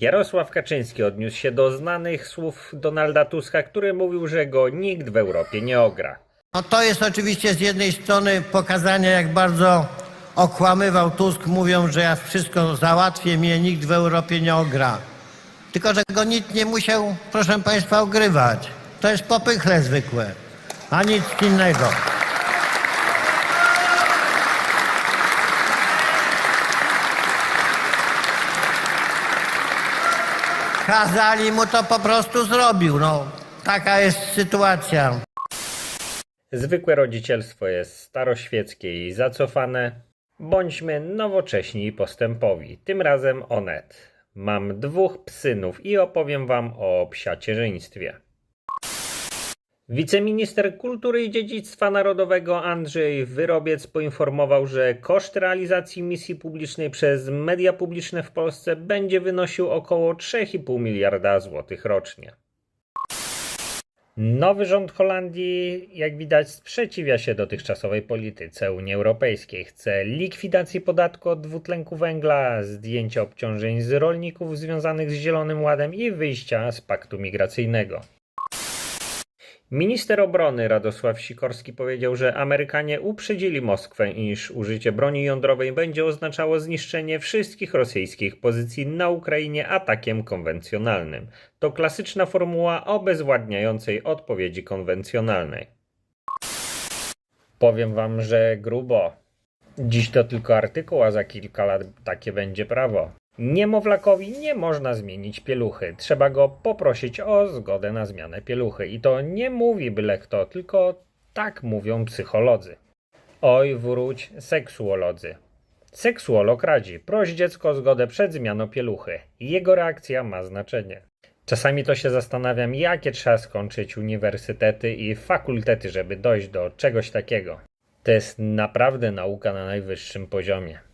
Jarosław Kaczyński odniósł się do znanych słów Donalda Tuska, który mówił, że go nikt w Europie nie ogra. No to jest oczywiście z jednej strony pokazanie, jak bardzo okłamywał Tusk, mówiąc, że ja wszystko załatwię, mnie nikt w Europie nie ogra. Tylko, że go nikt nie musiał, proszę Państwa, ogrywać. To jest popychle zwykłe, a nic innego. Kazali mu to po prostu zrobił. No, taka jest sytuacja. Zwykłe rodzicielstwo jest staroświeckie i zacofane. Bądźmy nowocześni i postępowi. Tym razem Onet. Mam dwóch psynów i opowiem wam o psiacierzyństwie. Wiceminister Kultury i Dziedzictwa Narodowego Andrzej Wyrobiec poinformował, że koszt realizacji misji publicznej przez media publiczne w Polsce będzie wynosił około 3,5 miliarda złotych rocznie. Nowy rząd Holandii, jak widać, sprzeciwia się dotychczasowej polityce Unii Europejskiej. Chce likwidacji podatku od dwutlenku węgla, zdjęcia obciążeń z rolników związanych z Zielonym Ładem i wyjścia z paktu migracyjnego. Minister obrony Radosław Sikorski powiedział, że Amerykanie uprzedzili Moskwę, iż użycie broni jądrowej będzie oznaczało zniszczenie wszystkich rosyjskich pozycji na Ukrainie atakiem konwencjonalnym. To klasyczna formuła obezwładniającej odpowiedzi konwencjonalnej. Powiem wam, że grubo. Dziś to tylko artykuł, a za kilka lat takie będzie prawo. Niemowlakowi nie można zmienić pieluchy. Trzeba go poprosić o zgodę na zmianę pieluchy. I to nie mówi byle kto, tylko tak mówią psycholodzy. Oj, wróć, seksuolodzy. Seksuolog radzi, proś dziecko o zgodę przed zmianą pieluchy. Jego reakcja ma znaczenie. Czasami to się zastanawiam, jakie trzeba skończyć uniwersytety i fakultety, żeby dojść do czegoś takiego. To jest naprawdę nauka na najwyższym poziomie.